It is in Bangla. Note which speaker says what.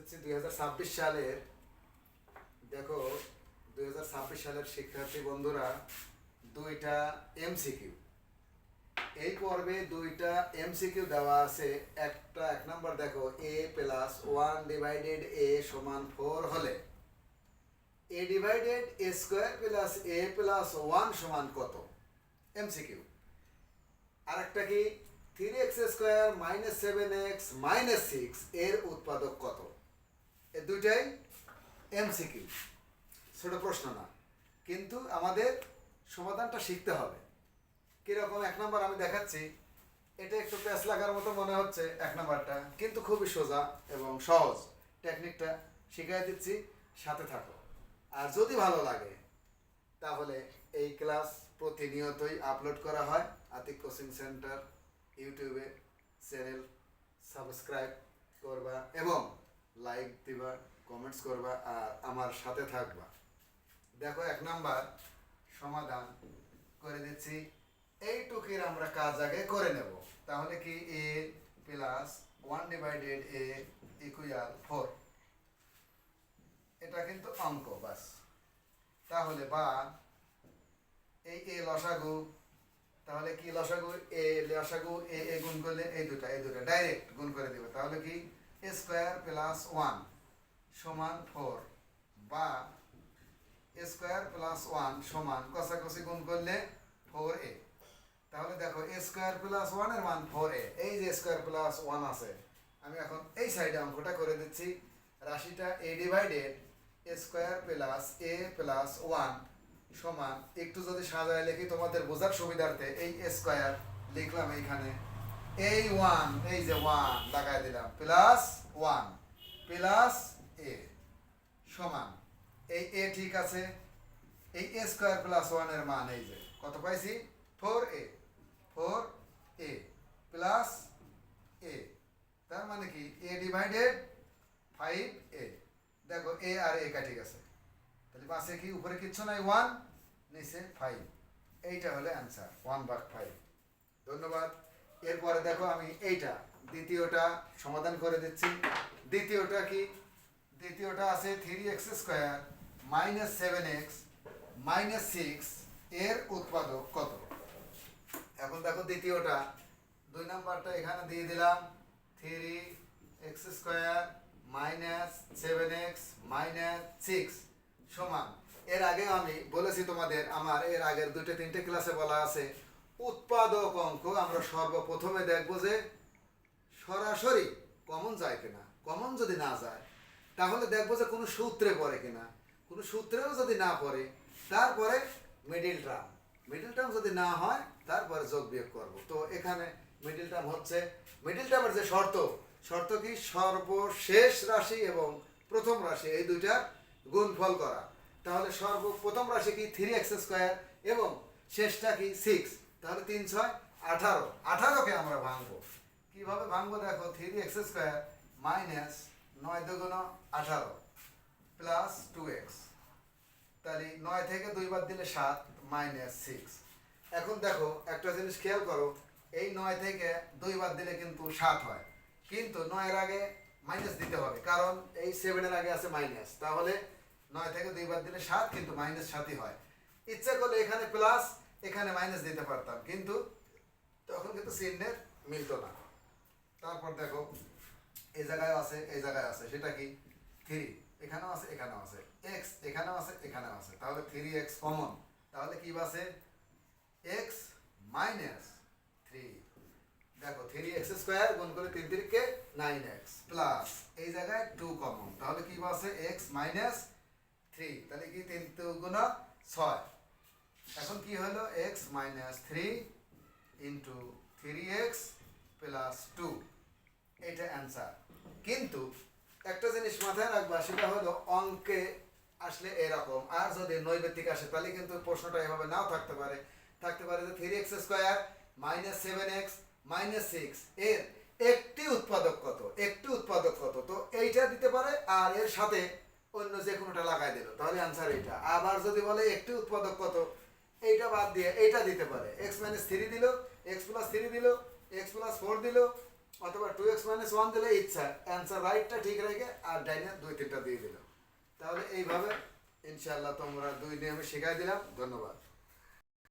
Speaker 1: এসএসসি দুই হাজার ছাব্বিশ সালের, দেখো, দুই হাজার ছাব্বিশ সালের শিক্ষার্থী বন্ধুরা, দুইটা এমসিকিউ। এই পর্বে দুইটা এমসিকিউ দেওয়া আছে। একটা, এক নম্বর দেখো, a plus one divided a সমান ফোর হলে। A divided a square plus a plus one সমান কত? এমসিকিউ। আরেকটা কি? Three x square minus seven x minus six, এর উৎপাদক কত? এ দুইটাই এমসিকিউ। ছোট প্রশ্ন না। কিন্তু আমাদের সমাধানটা শিখতে হবে। কীরকম এক নম্বর আমি দেখাচ্ছি, এটা একটু প্যাস লাগার মতো মনে হচ্ছে এক নম্বরটা, কিন্তু খুবই সোজা এবং সহজ। টেকনিকটা শিখিয়ে দিচ্ছি, সাথে থাকো। আর যদি ভালো লাগে, তাহলে এই ক্লাস প্রতিনিয়তই আপলোড করা হয়। আতিক কোচিং সেন্টার, ইউটিউবে চ্যানেল সাবস্ক্রাইব করবা এবং লাইক দিবা কমেন্টস করবা আর আমার সাথে থাকবা। দেখো, এক নাম্বার, সমাধান করে দিচ্ছি। এইটুকির আমরা কাজ আগে করে নেব। তাহলে কি a plus one divided a equal four এটা কিন্তু অঙ্ক, বাস। তাহলে বা, এই এ লসাগু, তাহলে কি লসাগু? এ লসাগু এ এ গুণ করলে এই দুটা এই দুটা ডাইরেক্ট গুণ করে দিবে। তাহলে কি? স্কোয়ার প্লাস ওয়ান সমান ফোর বা স্কোয়ার প্লাস ওয়ান সমান কষাকষি গুণ করলে ফোর এ। তাহলে দেখো এ স্কোয়ার প্লাস ওয়ানের মান ফোর এ। এই যে স্কোয়ার প্লাস ওয়ান আছে, আমি এখন এই সাইডে অঙ্কটা করে দিচ্ছি। রাশিটা a divided square plus a plus one সমান, একটু যদি সাজায় লিখি তোমাদের বোঝার সুবিধার্থে এই স্কোয়ার লিখলাম এইখানে। এই ওয়ান এই যে ওয়ান লাগাই দিলাম। প্লাস ওয়ান প্লাস এ সমান। এই এ ঠিক আছে? এই এ স্কোয়ার প্লাস ওয়ানের মান, এই যে। কত পাইছি? Four a four a plus a তার মানে কি? এ ডিভাইডেড ফাইভ এ দেখো এ আর এ কাটি গেছে। তাহলে পাশে কি? উপরে কিচ্ছু নাই ওয়ান নিচে ফাইভ এইটা হলে অ্যান্সার ওয়ান বাক ফাইভ ধন্যবাদ। এরপরে দেখো আমি এইটা, দ্বিতীয়টা সমাধান করে দিচ্ছি। দ্বিতীয়টা কি? দ্বিতীয়টা আছে three x square minus seven x minus six এর উৎপাদক কত? এখন দেখো দ্বিতীয়টা, দুই নাম্বারটা এখানে দিয়ে দিলাম three x square minus seven x minus six সমান। এর আগে আমি বলেছি তোমাদের, আমার এর আগের দুইটা, তিনটে ক্লাসে বলা আছে। উৎপাদক অঙ্ক আমরা সর্বপ্রথমে দেখব যে সরাসরি কমন যায় কিনা কমন যদি না যায়, তাহলে দেখব যে কোনো সূত্রে পড়ে কিনা। কোনো সূত্রেও যদি না পড়ে, তারপরে মিডিল টার্ম মিডিল টার্ম যদি না হয়, তারপরে যোগ বিয়োগ করব। তো এখানে মিডিল টার্ম হচ্ছে মিডিল টার্মের যে শর্ত শর্ত কি? সর্বশেষ রাশি এবং প্রথম রাশি, এই দুইটার গুণফল করা। তাহলে সর্ব প্রথম রাশি কি? থ্রি এক্স স্কোয়ার এবং শেষটা কি? সিক্স তাহলে তিন ছয়, আঠারো। আঠারোকে আমরা ভাঙবো। কীভাবে ভাঙবো দেখো থ্রি এক্স স্কোয়ার মাইনাস নয় দুগুণ আঠারো প্লাস টু এক্স তাহলে নয় থেকে দুইবার দিলে সাত মাইনাস সিক্স এখন দেখো, একটা জিনিস খেয়াল করো, এই নয় থেকে দুইবার দিলে কিন্তু সাত হয়। কিন্তু নয়ের আগে মাইনাস দিতে হবে, কারণ এই সেভেনের আগে আছে মাইনাস তাহলে নয় থেকে দুইবার দিলে সাত, কিন্তু মাইনাস সাতই হয়। ইচ্ছা করলে এখানে প্লাস এখানে মাইনাস দিতে পারতাম। কিন্তু তখন কিন্তু চিহ্নের মিলতো না। তারপর দেখো, এই জায়গায় আছে, এই জায়গায় আছে। সেটা কি? থ্রি এখানেও আছে এখানেও আছে। এক্স এখানেও আছে এখানেও আছে। তাহলে থ্রি এক্স কমন তাহলে কি আছে এক্স মাইনাস থ্রি দেখো থ্রি এক্স স্কোয়ার গুণ করে তিন তিরিকে নাইন এক্স প্লাস এই জায়গায় টু কমন তাহলে কি আছে এক্স মাইনাস থ্রি তাহলে কি তিন গুণ ছয়? এখন কি হলো? X minus three into three x plus two এটা অ্যান্সার কিন্তু একটা জিনিস মাথায় রাখবা, সেটা হলো অঙ্কে আসলে এরকম। আর যদি নৈবেদিক আসে, তাহলে কিন্তু প্রশ্নটা এভাবে নাও থাকতে পারে। থাকতে পারে যে three x square minus seven x minus six এর একটি উৎপাদক কত? একটি উৎপাদক কত? তো এইটা দিতে পারে, আর এর সাথে অন্য যে কোনোটা লাগাই দিল। তাহলে অ্যান্সার এইটা। আবার যদি বলে একটি উৎপাদক কত? এইটা বাদ দিয়ে এইটা দিতে পারে। এক্স মাইনাস থ্রি দিল এক্স প্লাস থ্রি দিল এক্স প্লাস ফোর দিল, অথবা টু এক্স মাইনাস ওয়ান দিলে ইচ্ছা অ্যান্সার রাইটটা ঠিক রেখে আর ডাইনে দুই তিনটা দিয়ে দিল। তাহলে এইভাবে ইনশাআল্লাহ তোমরা দুই দিয়ে আমি শেখাই দিলাম। ধন্যবাদ।